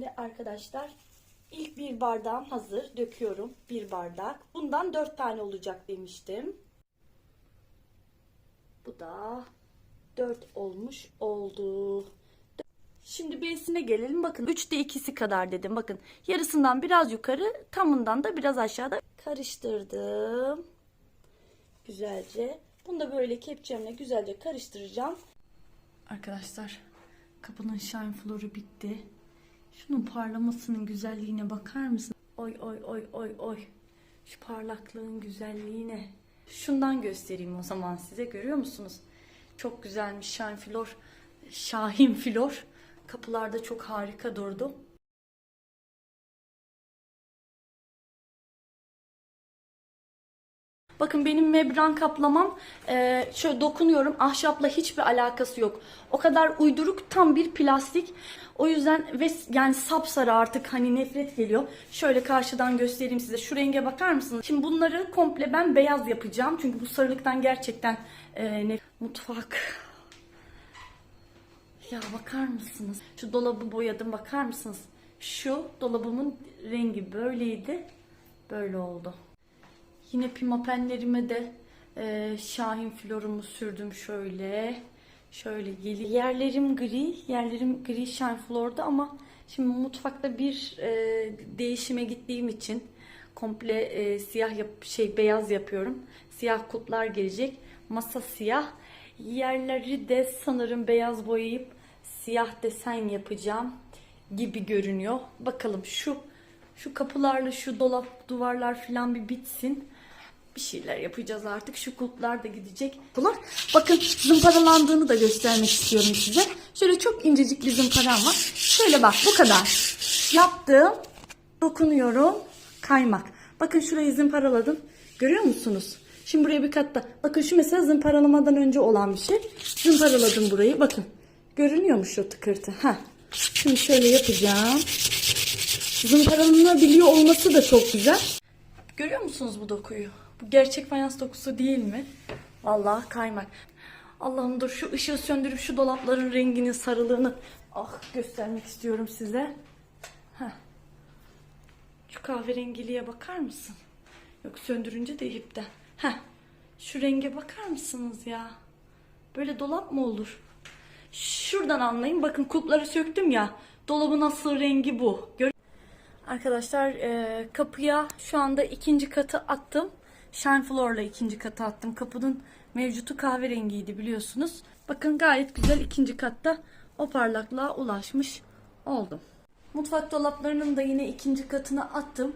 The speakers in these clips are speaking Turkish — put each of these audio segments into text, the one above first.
Şimdi arkadaşlar ilk bir bardağım hazır. Döküyorum bir bardak. Bundan dört tane olacak demiştim. Bu da dört olmuş oldu. Şimdi B'sine gelelim. Bakın 3'te 2'si kadar dedim. Bakın yarısından biraz yukarı, tamından da biraz aşağıda karıştırdım. Güzelce. Bunu da böyle kepçemle güzelce karıştıracağım. Arkadaşlar kapının shine floru bitti. Şunun parlamasının güzelliğine bakar mısın? Oy oy oy oy oy. Şu parlaklığın güzelliğine. Şundan göstereyim o zaman size. Görüyor musunuz? Çok güzelmiş shine flor. Şahin flor. Kapılarda çok harika durdu. Bakın benim membran kaplamam e, şöyle dokunuyorum ahşapla hiçbir alakası yok. O kadar uyduruk tam bir plastik. O yüzden ve yani sapsarı artık hani nefret geliyor. Şöyle karşıdan göstereyim size. Şu renge bakar mısınız? Şimdi bunları komple ben beyaz yapacağım. Çünkü bu sarılıktan gerçekten e, nef- mutfak. Ya bakar mısınız? Şu dolabı boyadım bakar mısınız? Şu dolabımın rengi böyleydi. Böyle oldu. Yine pimapenlerime de e, Şahin florumu sürdüm şöyle. Şöyle geli. Yerlerim gri. Yerlerim gri Şahin florda ama şimdi mutfakta bir e, değişime gittiğim için komple e, siyah yap şey beyaz yapıyorum. Siyah kutlar gelecek. Masa siyah. Yerleri de sanırım beyaz boyayıp siyah desen yapacağım gibi görünüyor. Bakalım şu şu kapılarla şu dolap duvarlar falan bir bitsin. Bir şeyler yapacağız artık. Şu kulplar da gidecek. Bunlar bakın zımparalandığını da göstermek istiyorum size. Şöyle çok incecik bir zımparam var. Şöyle bak bu kadar. Yaptım. Dokunuyorum. Kaymak. Bakın şurayı zımparaladım. Görüyor musunuz? Şimdi buraya bir kat da. Bakın şu mesela zımparalamadan önce olan bir şey. Zımparaladım burayı. Bakın. Görünüyor mu şu tıkırtı? Ha. Şimdi şöyle yapacağım. Zımparalanabiliyor olması da çok güzel. Görüyor musunuz bu dokuyu? Bu gerçek fayans dokusu değil mi? Vallahi kaymak. Allah'ım dur şu ışığı söndürüp şu dolapların renginin sarılığını ah göstermek istiyorum size. Heh. Şu kahverengiliğe bakar mısın? Yok söndürünce de ipten. Heh. Şu renge bakar mısınız ya? Böyle dolap mı olur? Şuradan anlayın. Bakın kulpları söktüm ya. Dolabın asıl rengi bu. Gör Arkadaşlar e, kapıya şu anda ikinci katı attım. Shine Floor'la ikinci katı attım. Kapının mevcutu kahverengiydi biliyorsunuz. Bakın gayet güzel ikinci katta o parlaklığa ulaşmış oldum. Mutfak dolaplarının da yine ikinci katına attım.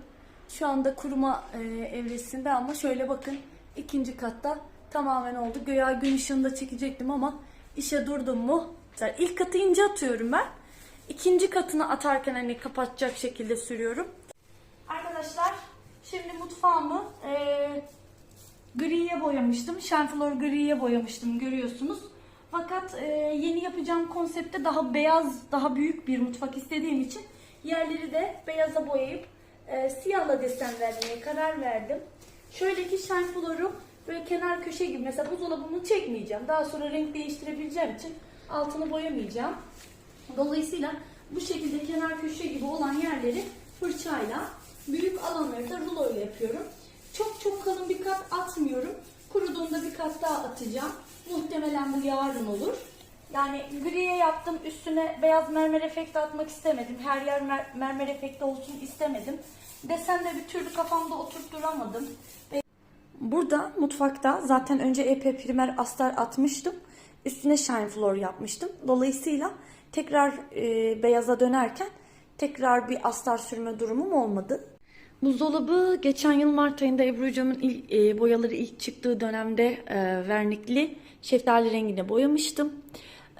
Şu anda kuruma e, evresinde ama şöyle bakın ikinci katta tamamen oldu. Göya gün ışığında çekecektim ama işe durdum mu? Mesela ilk katı ince atıyorum ben. İkinci katını atarken hani kapatacak şekilde sürüyorum. Şimdi mutfağımı e, griye boyamıştım. Şenflor griye boyamıştım görüyorsunuz. Fakat e, yeni yapacağım konsepte daha beyaz, daha büyük bir mutfak istediğim için yerleri de beyaza boyayıp e, siyahla desen vermeye karar verdim. Şöyle ki Şenflor'u böyle kenar köşe gibi mesela buzdolabımı çekmeyeceğim. Daha sonra renk değiştirebileceğim için altını boyamayacağım. Dolayısıyla bu şekilde kenar köşe gibi olan yerleri fırçayla, büyük alanları da rulo yapıyorum. Çok çok kalın bir kat atmıyorum. Kuruduğunda bir kat daha atacağım. Muhtemelen bu yarın olur. Yani griye yaptım. Üstüne beyaz mermer efekti atmak istemedim. Her yer mer- mermer efekti olsun istemedim. Desen de bir türlü kafamda oturtturamadım. Burada mutfakta zaten önce EP primer astar atmıştım. Üstüne shine floor yapmıştım. Dolayısıyla tekrar e, beyaza dönerken tekrar bir astar sürme durumum olmadı. Buzdolabı geçen yıl Mart ayında Ebru Hocam'ın ilk, e, boyaları ilk çıktığı dönemde e, vernikli şeftali rengine boyamıştım.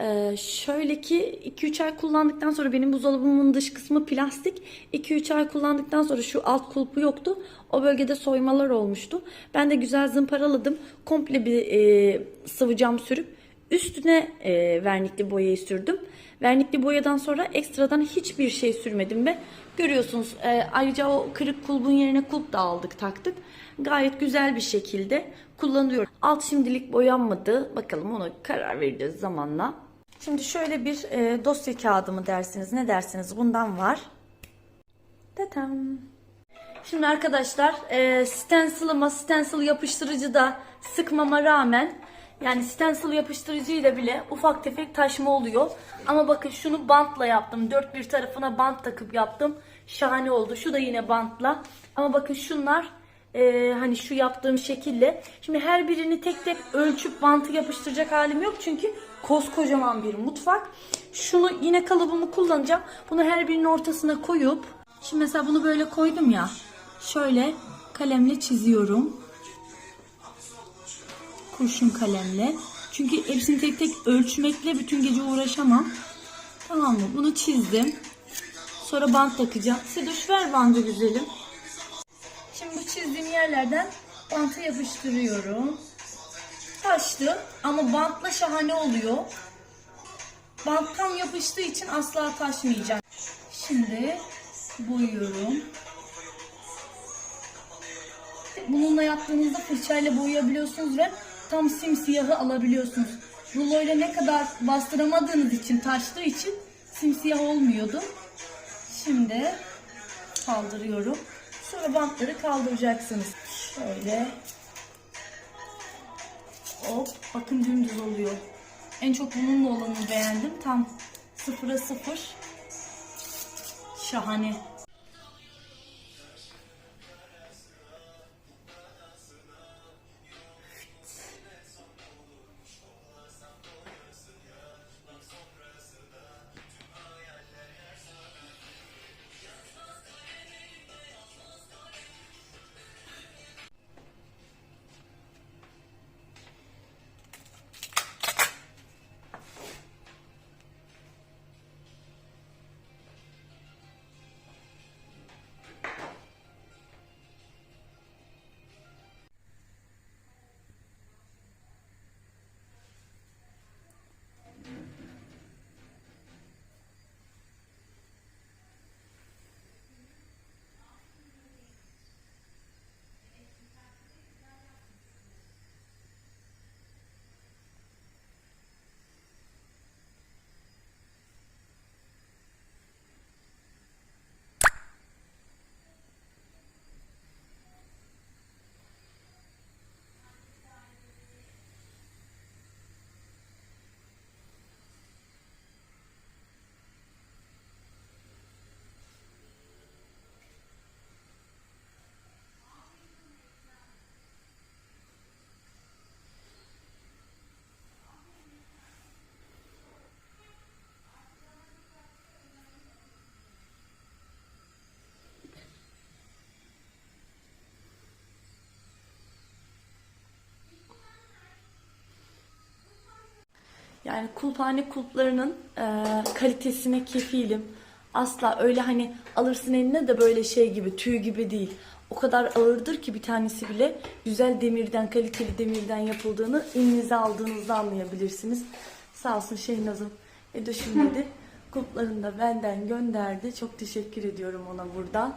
E, şöyle ki 2-3 ay kullandıktan sonra benim buzdolabımın dış kısmı plastik. 2-3 ay kullandıktan sonra şu alt kulpu yoktu. O bölgede soymalar olmuştu. Ben de güzel zımparaladım. Komple bir e, sıvı cam sürüp üstüne e, vernikli boyayı sürdüm. Vernikli boyadan sonra ekstradan hiçbir şey sürmedim ve görüyorsunuz e, ayrıca o kırık kulbun yerine kulp da aldık taktık. Gayet güzel bir şekilde kullanıyorum. Alt şimdilik boyanmadı. Bakalım ona karar vereceğiz zamanla. Şimdi şöyle bir e, dosya kağıdı mı dersiniz ne dersiniz bundan var. Tatam. Şimdi arkadaşlar e, stencil'ıma stencil yapıştırıcı da sıkmama rağmen yani stencil yapıştırıcı ile bile ufak tefek taşma oluyor. Ama bakın şunu bantla yaptım. Dört bir tarafına bant takıp yaptım. Şahane oldu. Şu da yine bantla. Ama bakın şunlar e, hani şu yaptığım şekilde. Şimdi her birini tek tek ölçüp bantı yapıştıracak halim yok. Çünkü koskocaman bir mutfak. Şunu yine kalıbımı kullanacağım. Bunu her birinin ortasına koyup Şimdi mesela bunu böyle koydum ya. Şöyle kalemle çiziyorum. Kurşun kalemle. Çünkü hepsini tek tek ölçmekle bütün gece uğraşamam. Tamam mı? Bunu çizdim. Sonra bant takacağım. Sedoş ver bandı güzelim. Şimdi bu çizdiğim yerlerden bantı yapıştırıyorum. Taştı ama bantla şahane oluyor. Bant tam yapıştığı için asla taşmayacak. Şimdi boyuyorum. Bununla yaptığınızda fırçayla boyayabiliyorsunuz ve tam simsiyahı alabiliyorsunuz. Ruloyla ne kadar bastıramadığınız için, taştığı için simsiyah olmuyordu. Şimdi kaldırıyorum. Sonra bantları kaldıracaksınız. Şöyle. Hop, bakın dümdüz oluyor. En çok bununla olanı beğendim. Tam sıfıra sıfır. Şahane. Yani kulphane kulplarının e, kalitesine kefilim. Asla öyle hani alırsın eline de böyle şey gibi tüy gibi değil. O kadar ağırdır ki bir tanesi bile güzel demirden, kaliteli demirden yapıldığını elinize aldığınızda anlayabilirsiniz. Sağ olsun Şehnaz'ım. Edoş'um dedi. Kulplarını da benden gönderdi. Çok teşekkür ediyorum ona buradan.